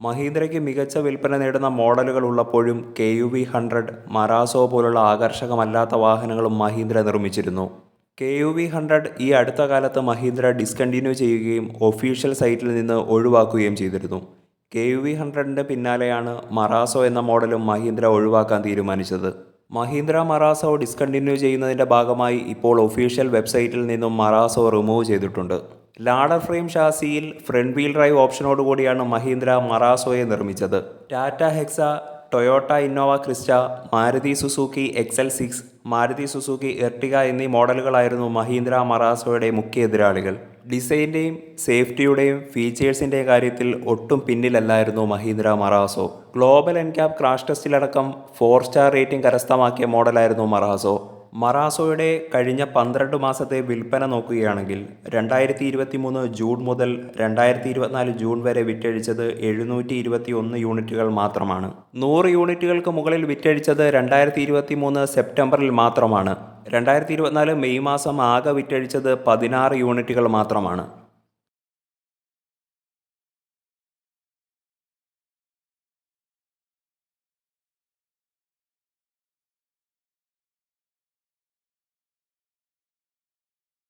മഹീന്ദ്രയ്ക്ക് മികച്ച വിൽപ്പന നേടുന്ന മോഡലുകൾ ഉള്ളപ്പോഴും K U V hundred Marazzo പോലുള്ള ആകർഷകമല്ലാത്ത വാഹനങ്ങളും മഹീന്ദ്ര നിർമ്മിച്ചിരുന്നു. കെ യു വി ഹൺഡ്രഡ് ഈ അടുത്ത കാലത്ത് മഹീന്ദ്ര ഡിസ്കണ്ടിന്യൂ ചെയ്യുകയും ഒഫീഷ്യൽ സൈറ്റിൽ നിന്ന് ഒഴിവാക്കുകയും ചെയ്തിരുന്നു. കെ യു വി ഹൺഡ്രഡിന്റെ പിന്നാലെയാണ് മറാസോ എന്ന മോഡലും മഹീന്ദ്ര ഒഴിവാക്കാൻ തീരുമാനിച്ചത്. മഹീന്ദ്ര മറാസോ ഡിസ്കണ്ടിന്യൂ ചെയ്യുന്നതിന്റെ ഭാഗമായി ഇപ്പോൾ ഒഫീഷ്യൽ വെബ്സൈറ്റിൽ നിന്നും മറാസോ റിമൂവ് ചെയ്തിട്ടുണ്ട്. ലാഡർ ഫ്രെയിം ഷാസിയിൽ ഫ്രണ്ട് വീൽ ഡ്രൈവ് ഓപ്ഷനോട് കൂടിയാണ് മഹീന്ദ്ര മറാസോയെ നിർമ്മിച്ചത്. Tata Hexa Toyota Innova Crysta Maruti Suzuki XL six Maruti Suzuki Ertiga എന്നീ മോഡലുകളായിരുന്നു മഹീന്ദ്ര മറാസോയുടെ മുഖ്യ എതിരാളികൾ. ഡിസൈന്റെയും സേഫ്റ്റിയുടെയും ഫീച്ചേഴ്സിന്റെയും കാര്യത്തിൽ ഒട്ടും പിന്നിലല്ലായിരുന്നു Mahindra Marazzo. Global NCAP crash ടെസ്റ്റിലടക്കം four star rating കരസ്ഥമാക്കിയ മോഡലായിരുന്നു മറാസോ. മറാസോയുടെ കഴിഞ്ഞ പന്ത്രണ്ട് മാസത്തെ വിൽപ്പന നോക്കുകയാണെങ്കിൽ രണ്ടായിരത്തി ഇരുപത്തി മൂന്ന് ജൂൺ മുതൽ രണ്ടായിരത്തി ഇരുപത്തിനാല് ജൂൺ വരെ വിറ്റഴിച്ചത് എഴുന്നൂറ്റി ഇരുപത്തി ഒന്ന് യൂണിറ്റുകൾ മാത്രമാണ്. നൂറ് യൂണിറ്റുകൾക്ക് മുകളിൽ വിറ്റഴിച്ചത് രണ്ടായിരത്തി ഇരുപത്തി മൂന്ന് സെപ്റ്റംബറിൽ മാത്രമാണ്. രണ്ടായിരത്തി ഇരുപത്തിനാല് മെയ് മാസം ആകെ വിറ്റഴിച്ചത് പതിനാറ് യൂണിറ്റുകൾ മാത്രമാണ്.